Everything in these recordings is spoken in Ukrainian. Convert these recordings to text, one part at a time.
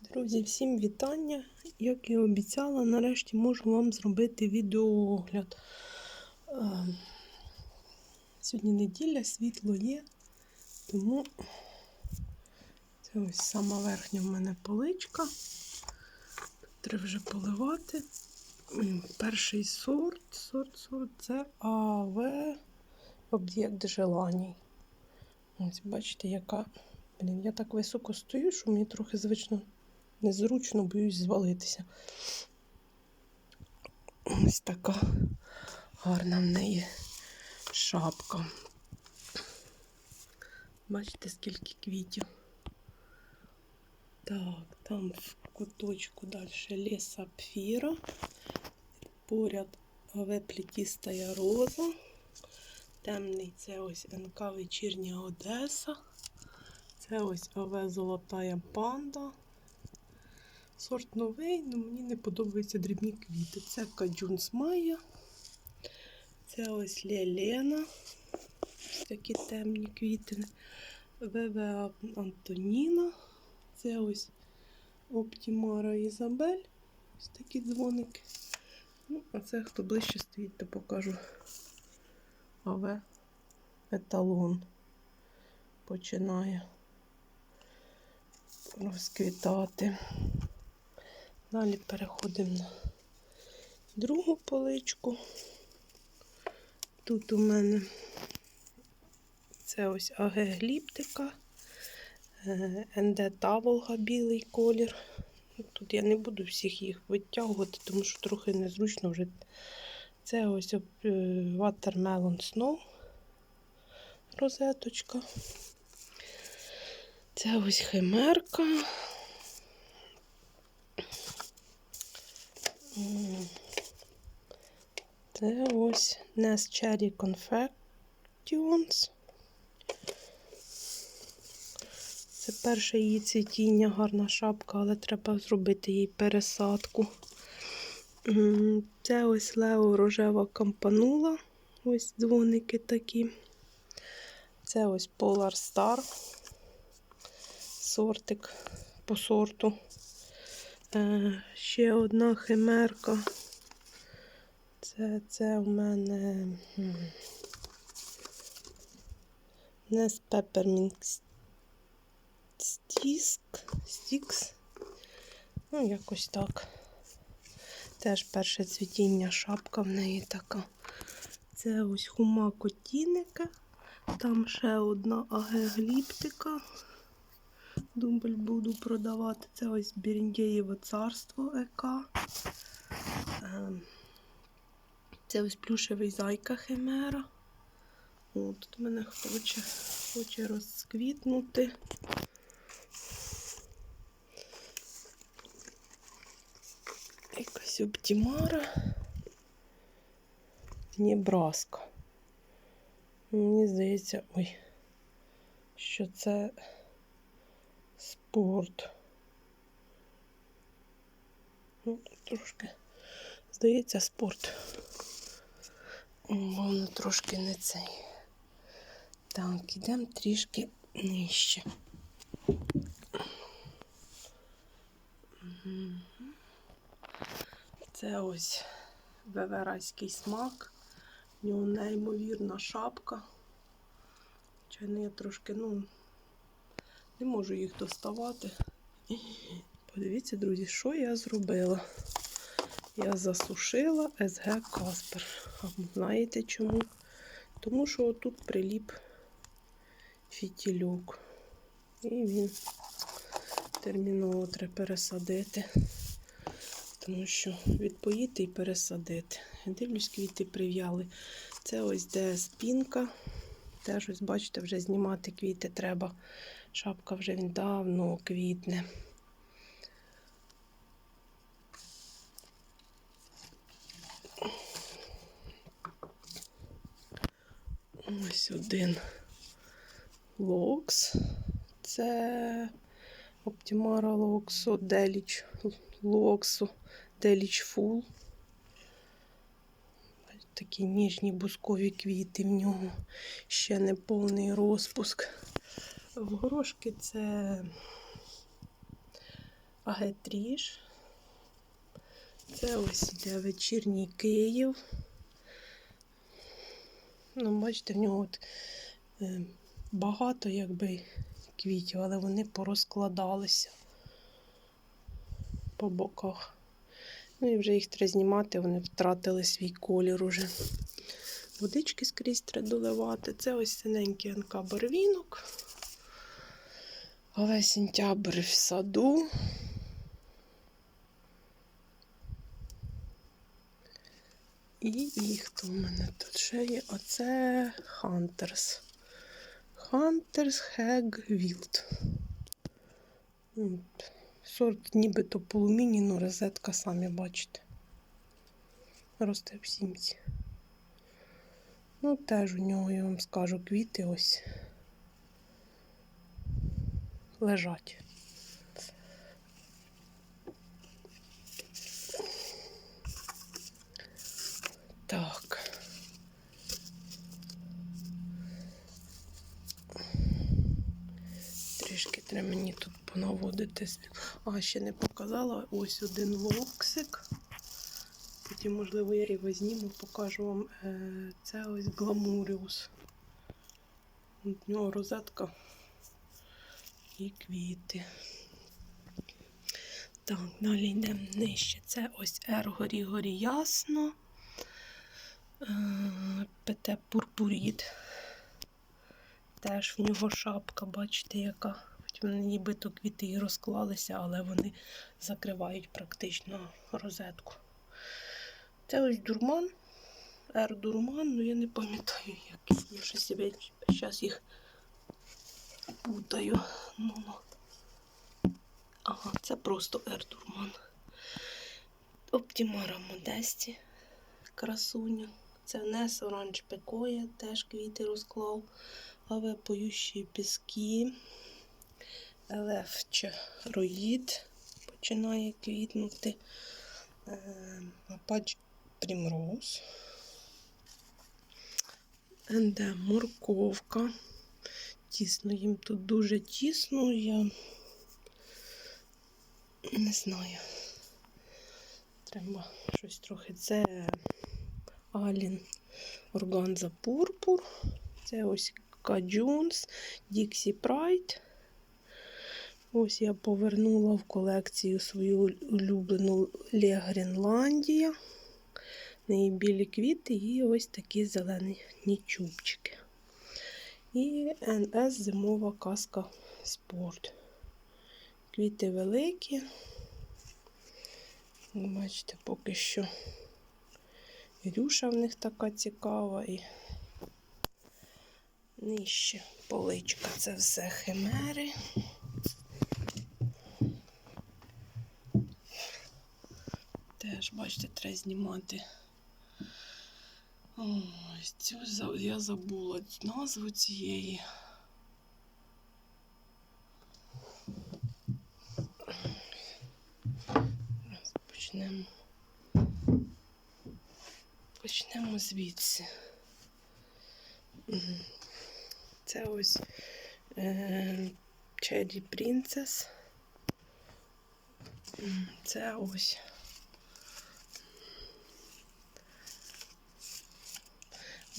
Друзі, всім вітання. Як і обіцяла, нарешті можу вам зробити відеоогляд. Е, Сьогодні неділя, світло є, тому це ось сама верхня в мене поличка. Треба вже поливати. Перший сорт, сорт, сорт це АВ об'єкт желаній. Ось бачите, яка. Блін, я так високо стою, що мені трохи звично незручно, боюсь звалитися. Ось така гарна в неї шапка. Бачите, скільки квітів. Так, там в куточку далі ліс сапфіра. Поряд плетістая роза. Темний це ось НК Вечірня Одеса. Це ось ОВ Золотая панда. Сорт новий, але мені не подобаються дрібні квіти. Це Каджунс Майя. Це ось Лелена. Ось такі темні квіти. ВВ Антоніна. Це ось Оптімара Ізабель. Ось такі дзвоники. Ну, а це хто ближче стоїть, то покажу. АВ еталон починає розквітати. Далі переходимо на другу поличку. Тут у мене це ось АГ гліптика, е, НД білий колір. Ну, Тут я не буду всіх їх витягувати, тому що трохи незручно вже. Це ось е, Watermelon Snow розеточка. Це ось химерка. Це ось Nest Cherry Confections. Це перше її цвітіння, гарна шапка, але треба зробити їй пересадку. Це ось Лео рожева кампанула. Ось дзвоники такі. Це ось Polar Star. Сортик по сорту. Е, ще одна химерка. Це, це у мене м, Nest Peppermint. Sticks. Ну, якось так. Теж перше цвітіння, шапка в неї така. Це ось хума котіника. Там ще одна агегліптика. Дубль буду продавати. Це ось Біріндєєве царство ЕК. Ем, Це ось плюшевий зайка химера. О, тут мене хоче, хоче розквітнути. Якась оптімара. Небраска. Мені здається, ой, що це спорт. Ну, трошки, здається, спорт. Воно трошки не цей. Так, ідемо трішки нижче. Це ось веверайський смак. У нього неймовірна шапка. Чайно я трошки, ну, не можу їх доставати. Подивіться, друзі, що я зробила. Я засушила СГ Каспер. А знаєте чому? Тому що тут приліп фітільок. І він терміново треба пересадити. Тому що відпоїти і пересадити. Дивлюсь, квіти прив'яли. Це ось де спінка. Теж ось, бачите, вже знімати квіти треба. Шапка вже він давно квітне. Ось один локс. Це Оптімара локсу, Деліч локсу, Деліч Фул. Такі ніжні бускові квіти в нього. Ще не повний розпуск. В горошки це агетріж. Це ось іде вечірній Київ. Ну, бачите, в нього от, е, багато якби квітів, але вони порозкладалися по боках. Ну і вже їх треба знімати, вони втратили свій колір уже. Водички скрізь треба доливати. Це ось синенький НК барвінок. Але сентябрь в саду. І їх хто в мене тут ще є? Оце Hunters. Hunters Hag Wild. Сорт нібито полуміні, ну розетка, самі бачите. Росте в сімці. Ну, теж у нього, я вам скажу, квіти ось лежать. Так. Трішки треба мені тут понаводити. А, ще не показала. Ось один воксик. Потім, можливо, я його зніму, покажу вам. Е, Це ось гламуріус. У нього розетка і квіти. Так, далі йдемо нижче. Це ось Ергорі горі ясно. Е, ПТ Пурпуріт. Теж в нього шапка, бачите, яка. Хоч вони нібито квіти і розклалися, але вони закривають практично розетку. Це ось дурман. Р-дурман, ну я не пам'ятаю, який. Я себе зараз їх путаю. Ну, ну. Ага, це просто Р-дурман. Оптімара Модесті. Красуня. Це Нес Оранж Пекоя, теж квіти розклав. Аве поющі піски. Елефче Роїд починає квітнути. Апач Примроуз. Енде морковка. Тісно їм тут дуже тісно, я не знаю. Треба щось трохи. Це Алін Органза Пурпур. Це ось Каджунс, Діксі Прайд. Ось я повернула в колекцію свою улюблену Ле Гренландія. Неї білі квіти і ось такі зелені чубчики. І НС зимова каска спорт. Квіти великі. Бачите, поки що Рюша в них така цікава і нижче поличка. Це все химери. Теж, бачите, треба знімати. Ось цю я забула назву цієї. Почнемо. Почнемо звідси. Це ось е, Cherry Princess. Це ось.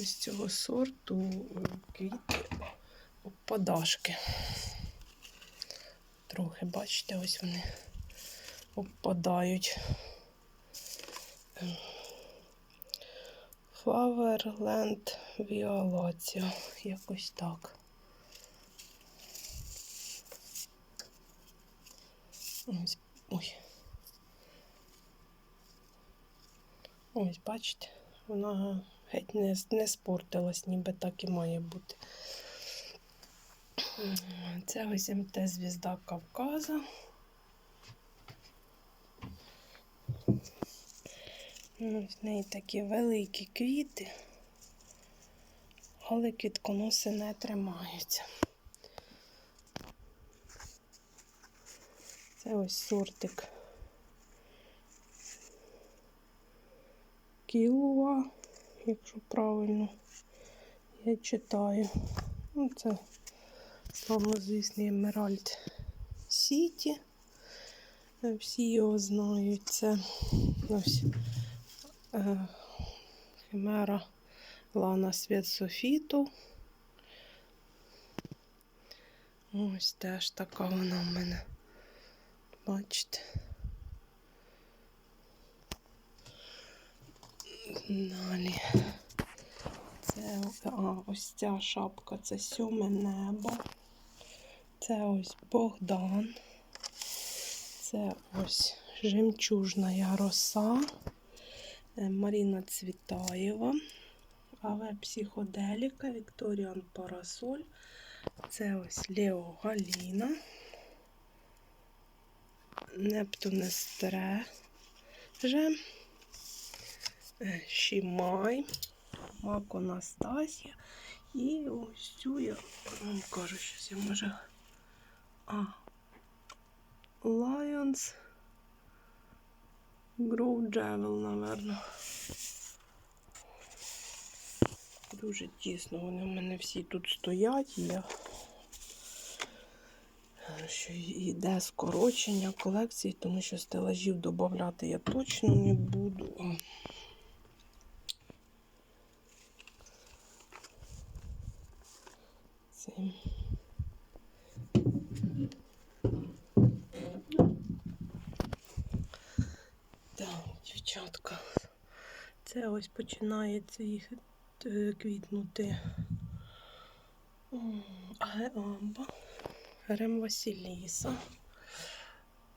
Ось цього сорту е, квіти опадашки. Трохи, бачите, ось вони опадають. Flowerland Violatio. Якось так. Ось, ой. Ось, бачите, вона геть не, не спортилась, ніби так і має бути. Це ось МТ Звізда Кавказа. Ну, В неї такі великі квіти, але квітконоси не тримаються. Це ось сортик Кілуа, якщо правильно я читаю. Ну, це славнозвісний Емеральд Сіті. Всі його знають. Це ось е, химера Лана Світ Софіту. Ось теж така вона в мене. Бачите. Далі. Це а, ось ця шапка це сьоме небо. Це ось Богдан. Це ось жемчужна роса. Е, Маріна Цвітаєва. Аве Психоделіка, Вікторіан Парасоль. Це ось Лео Галіна. Нептунестре. Же. Шімай. Мак Анастасія. І ось цю я вам кажу, що я може. А. Lions. Grow Javel, напевно. Дуже тісно вони в мене всі тут стоять. Я що йде скорочення колекції, тому що стелажів додати я точно не буду. Цим. Так, дівчатка. Це ось починає цвіт, е, квітнути агеамба, Рем Василіса.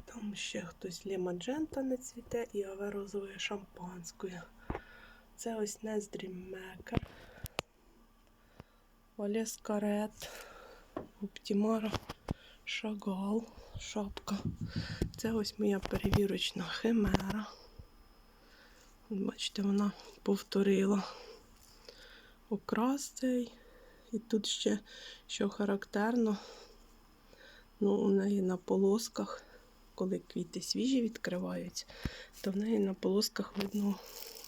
Там ще хтось лімаджента не цвіте і аверозове шампанською. Це ось Нездрім Мекер. Валес Оптімара, Шагал, шапка. Це ось моя перевірочна химера. Бачите, вона повторила окрас цей. І тут ще, що характерно, ну, у неї на полосках, коли квіти свіжі відкриваються, то в неї на полосках видно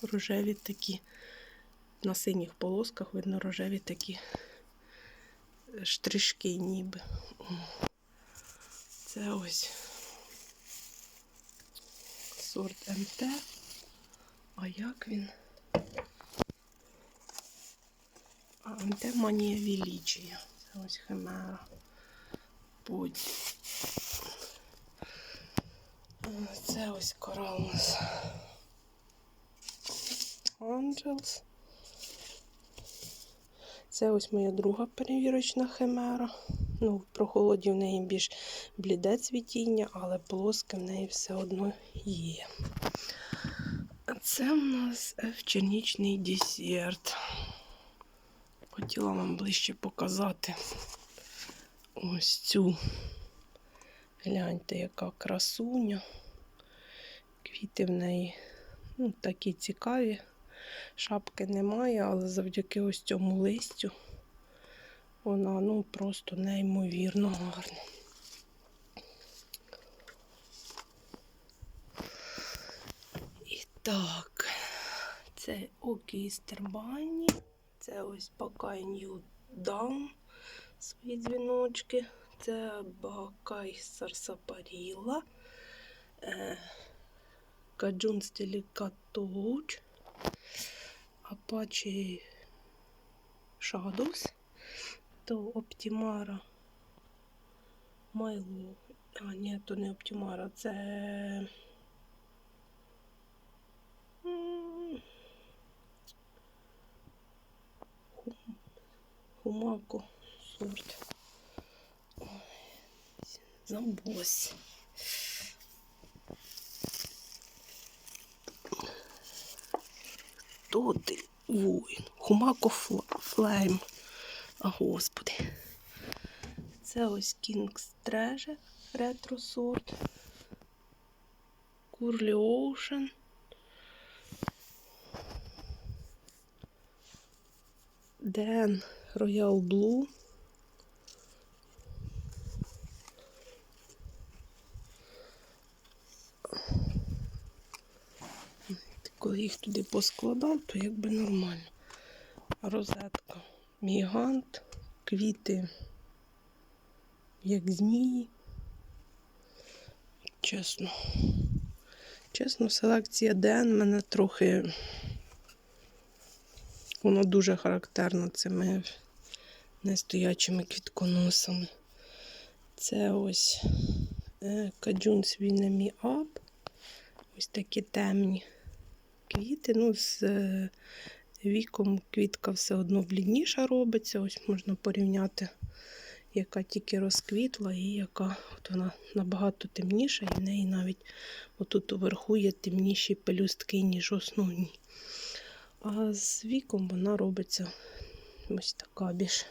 рожеві такі, на синіх полосках видно рожеві такі штришки ніби. Це ось сорт МТ. А як він? А МТ Манія Величія. Це ось химера. А, Це ось корал. Angels. Це ось моя друга перевірочна химера. Ну, в прохолоді в неї більш бліде цвітіння, але полоски в неї все одно є. Це в нас евчернічний десерт. Хотіла вам ближче показати ось цю. Гляньте, яка красуня. Квіти в неї ну, такі цікаві. Шапки немає, але завдяки ось цьому листю вона ну просто неймовірно гарна. І так, це окістер бані, це ось Бакай Нью Даун, свої дзвіночки, це Бакай Сарсапаріла, е, Каджун Стелікатоуч, Apache Shadows, то Оптімара Майло. А, ні, то не Оптімара, це. Хумако сорт. Ой, Забулась. Хто ти воїн? Хумако Флейм. А господи. Це ось King's Treasure ретро сорт. Курлі Ocean. Ден Royal Blue. Коли їх туди поскладав, то якби нормально. Розетка. Гігант, квіти, як змії. чесно. Чесно, селекція ДН мене трохи. Воно дуже характерно цими нестоячими квітконосами. Це ось е, каджун свінемі ап. Ось такі темні квіти. Ну, з е, віком квітка все одно блідніша робиться. Ось можна порівняти, яка тільки розквітла, і яка от вона набагато темніша, і в неї навіть отут уверху є темніші пелюстки, ніж основні. А з віком вона робиться ось така більш.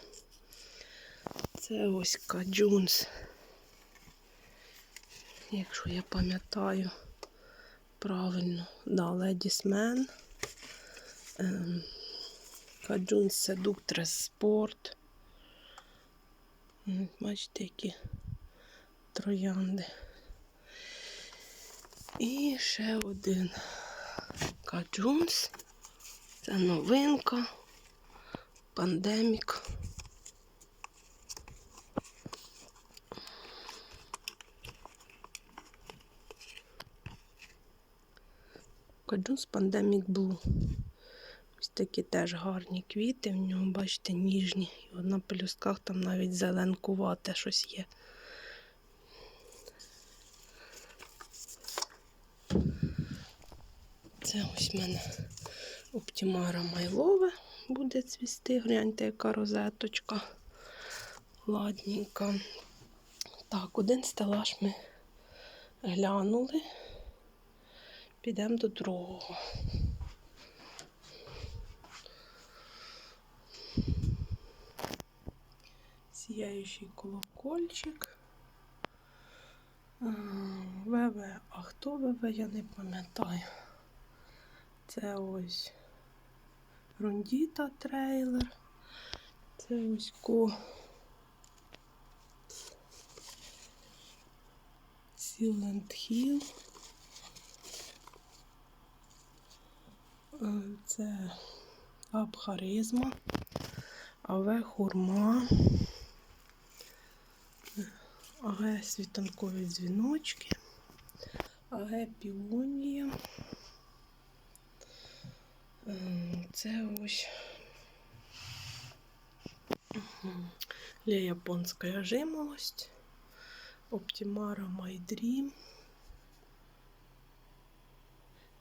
Це ось каджунс. Якщо я пам'ятаю правильно, да, Ледісмен. Ем, Каджун Седуктрес Спорт. Бачите, які троянди. І ще один Каджунс. Це новинка. Пандемік. Каджунс Пандемік Блу. Ось такі теж гарні квіти. В нього, бачите, ніжні. І на пелюстках там навіть зеленкувате щось є. Це ось в мене Оптімара Майлове буде цвісти. Гляньте, яка розеточка. Ладненька. Так, один стелаж ми глянули. Підемо до другого. Сіяючий колокольчик. ВВ. А хто ВВ, я не пам'ятаю. Це ось Рондіта трейлер. Це ось ко. Сіленд Хіл. Це Абхаризма, АВ Хурма, АГ світанкові дзвіночки, АГ Піонія. Е, Це ось мгм, Ля японська жимолость, Оптимара Майдрім.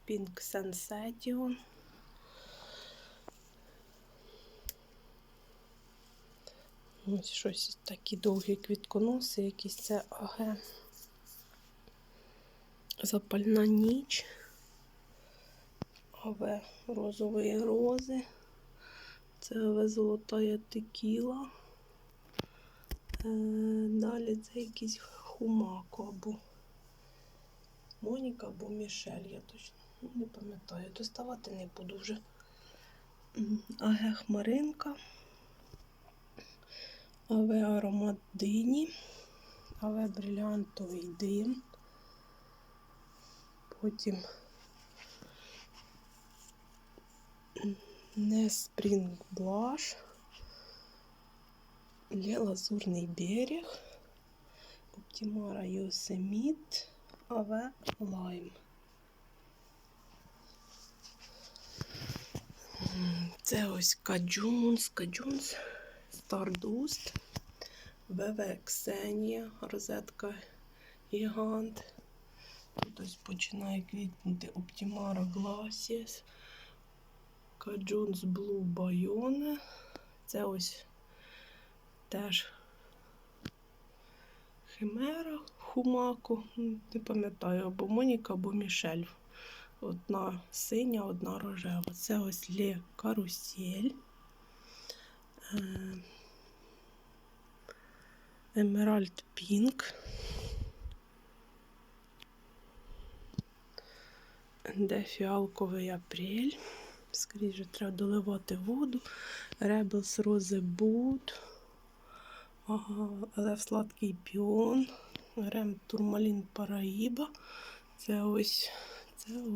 Pink Sensation. Ось щось такі довгі квітконоси, якісь це АГ. Запальна ніч. АВ розової рози. Це АВ золотая текіла. Е, Далі це якийсь хумако або Моніка або Мішель, я точно не пам'ятаю. Доставати не буду вже. М, АГ Хмаринка. АВ аромат дині. АВ брилянтовий дим. Потім не Спрінг Блаш. Лє Лазурний берег. Оптимара Йосеміт. АВ Лайм. Це ось Каджунс, Каджунс, Стардуст, ВВ Ксенія, розетка Гігант. Тут ось починає квітнути Оптимара Гласіс, Каджунс Блу Байоне. Це ось теж Химера, Хумако, не пам'ятаю, або Моніка, або Мішель. Одна синя, одна рожева. Це ось Лє Карусель. Е, Емеральд Пінк. Де фіалковий апрель. Скоріше треба доливати воду. Ребелс Розе Буд. Ага, Лев Сладкий Піон. Рем Турмалін Параїба. Це ось,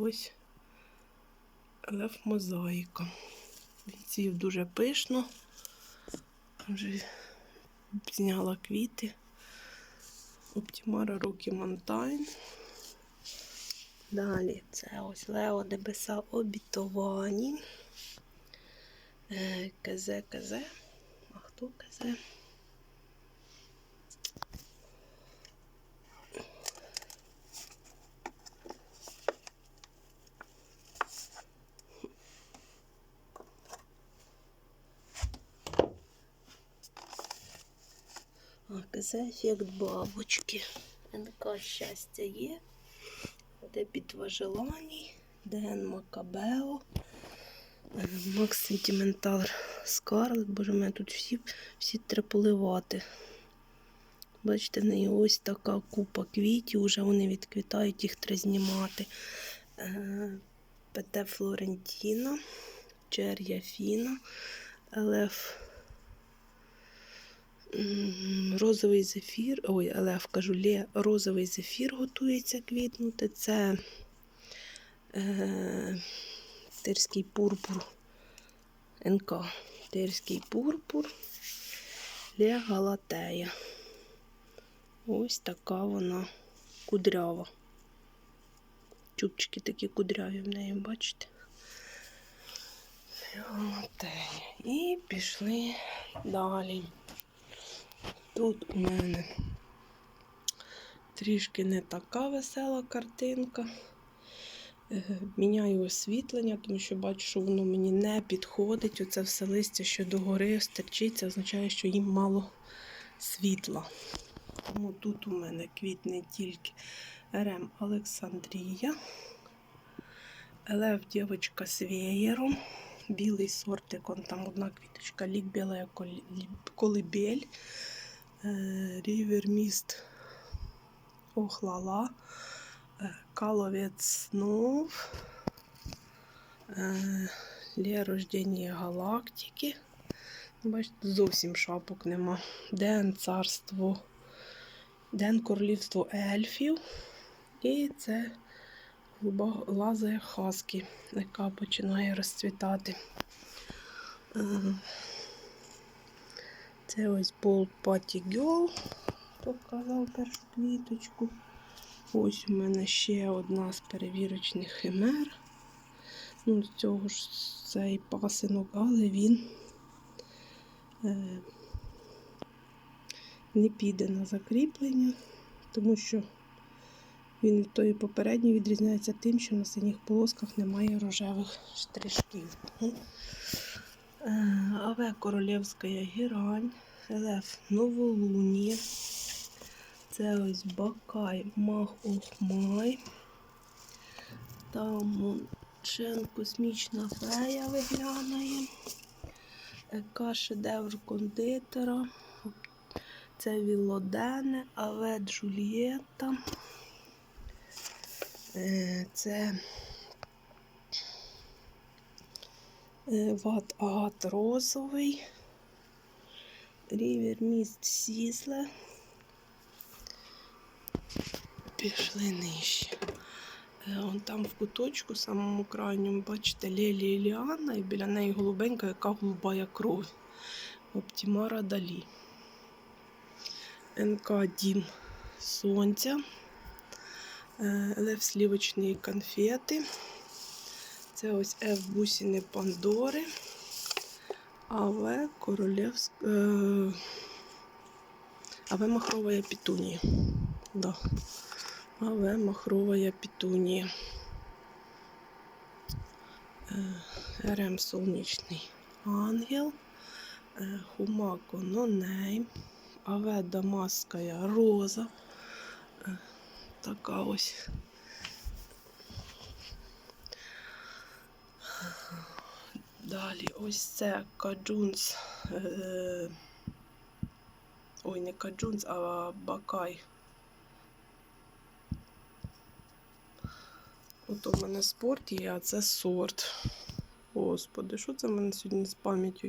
ось Лев Мозаїка. Він цвів дуже пишно. Вже зняла квіти. Оптімара Рокі Монтайн. Далі це ось Лео Небеса обітовані. Е, Кезе, кезе. А хто кезе? Кезе ефект бабочки. НК щастя є. Де битва желаний, Ден Макабео, е, Макс Сентиментал Скарлет. Боже, мене тут всі, всі треба поливати. Бачите, в неї ось така купа квітів, вже вони відквітають, їх треба знімати. Е, ПТ Флорентіна, Чер'я Фіна, ЛФ Розовий зефір, ой, ЛФ кажу, Лє, розовий зефір готується квітнути. Це е, тирський пурпур. НК. Тирський пурпур. Лє Галатея. Ось така вона кудрява. Чубчики такі кудряві в неї, бачите? Галатея. І пішли далі. Тут у мене трішки не така весела картинка. Міняю освітлення, тому що бачу, що воно мені не підходить. Оце все листя, що догори стерчить, це означає, що їм мало світла. Тому тут у мене квітне тільки РМ Олександрія. Елев дівчинка з веєром. Білий сортик, он там одна квіточка, лік біла колибель. Е, Рівер міст Охлала, е, Каловець снов, е, Лє рождення галактики. Бачите, зовсім шапок нема. Ден царство, Ден королівство ельфів. І це лазає хаски, яка починає розцвітати. Це ось Bold Patty Girl, показав першу квіточку. Ось у мене ще одна з перевірочних химер. Ну, з цього ж цей пасинок, але він е, не піде на закріплення, тому що він від тої попередньої відрізняється тим, що на синіх полосках немає рожевих штришків. Аве королівська герань, Елеф новолунія. Це ось Бакай Мах. Там Шен космічна фея виглядає. Ека шедевр кондитера. Це Вілодене, Аве Джульєта. Е, Це е, Ват Агат Розовий. Рівер міст Сізле. Пішли нижче. Е, Вон там в куточку, самому крайньому, бачите, Лелі Ліана, і біля неї голубенька, яка голубая кров. Оптімара Далі. НК Дім Сонця. Е, Лев слівочні конфети. Це ось Ф бусини Пандори. АВ Королевськ... Е... АВ Махрова Петунія. Да. АВ Махрова Петунія. Е, РМ Сонячний Ангел. Е, Хумако Нонейм. АВ Дамаская Роза. Е, Така ось. Далі ось це Каджунс. Е, ой, не Каджунс, а Бакай. От у мене спорт є, а це сорт. Господи, що це в мене сьогодні з пам'яттю?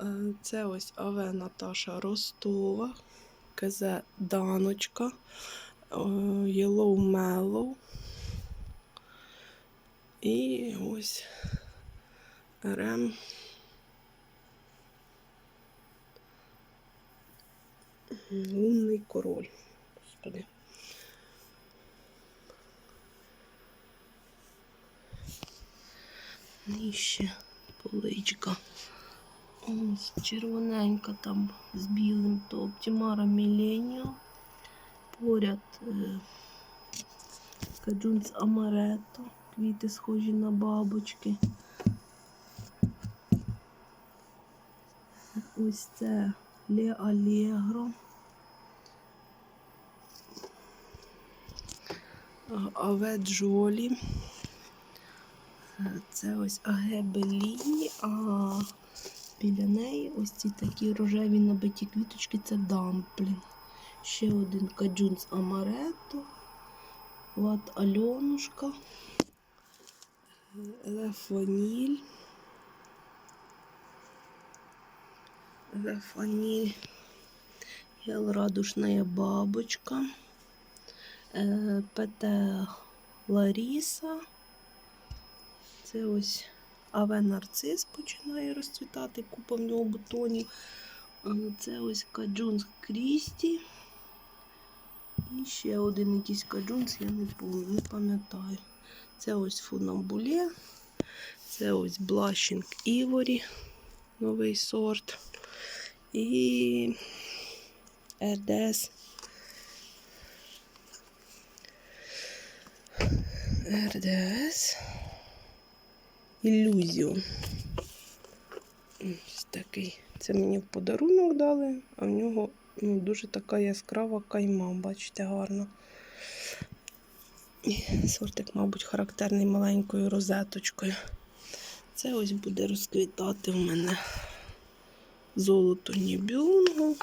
Е, Це ось Аве Наташа Ростова, КЗ Даночка, е, Yellow Mellow. І ось Рем, Лунний король. Господи. Нижче поличка. Ось червоненька там з білим, то Оптимара Міленіо. Поряд е, каджунс Амаретто. квіти схожі на бабочки. Ось це Ле Алегро. Аве Джолі. Це ось Аге Беліні, а біля неї ось ці такі рожеві набиті квіточки це дамплін. Ще один Каджунс Амаретто. Лат Альонушка. Лефоніль. Лефоніль. Гел радужная бабочка. Е, ПТ Ларіса. Це ось Аве Нарцис починає розцвітати, купа в нього бутонів. Це ось Каджунс Крісті. І ще один якийсь каджунс, я не пам'ятаю, не пам'ятаю. Це ось Фунамбуле. Це ось Блашінг Іворі, новий сорт. І РДС. РДС. Ілюзіон. Ось такий. Це мені в подарунок дали, а в нього ну, дуже така яскрава кайма, бачите, гарно. І Сортик, мабуть, характерний маленькою розеточкою. Це ось буде розквітати в мене золото Нібюнгу.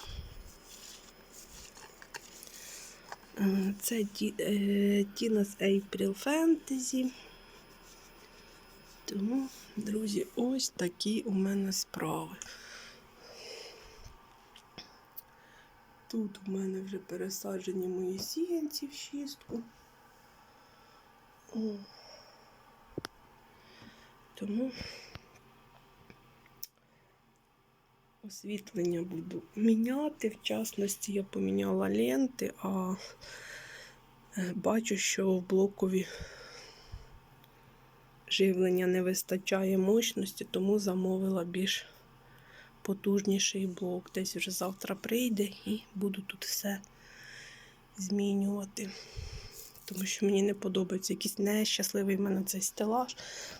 Е, Це е, Тінас April Fantasy. Тому, друзі, ось такі у мене справи. Тут у мене вже пересаджені мої сіянці в шістку. Тому освітлення буду міняти. В частності я поміняла ленти, а е, бачу, що в блокові живлення не вистачає мощності, тому замовила більш потужніший блок. Десь вже завтра прийде і буду тут все змінювати. Тому що мені не подобається якийсь нещасливий в мене цей стелаж.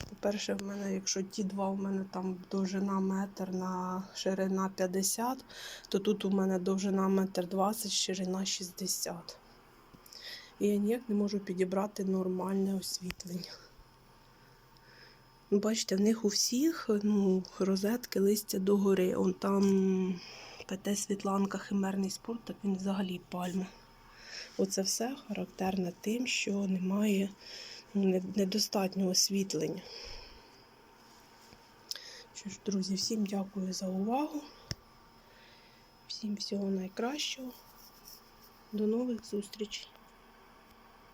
По-перше, в мене, якщо ті два в мене там довжина метр на ширина 50, то тут у мене довжина метр 20, ширина 60. І я ніяк не можу підібрати нормальне освітлення. Ну, Бачите, в них у всіх ну, розетки листя догори. Он там ПТ Світланка Химерний спорт, так він взагалі пальма. Оце все характерне тим, що немає ну, недостатнього освітлення. Що ж, друзі, всім дякую за увагу. Всім всього найкращого. До нових зустрічей.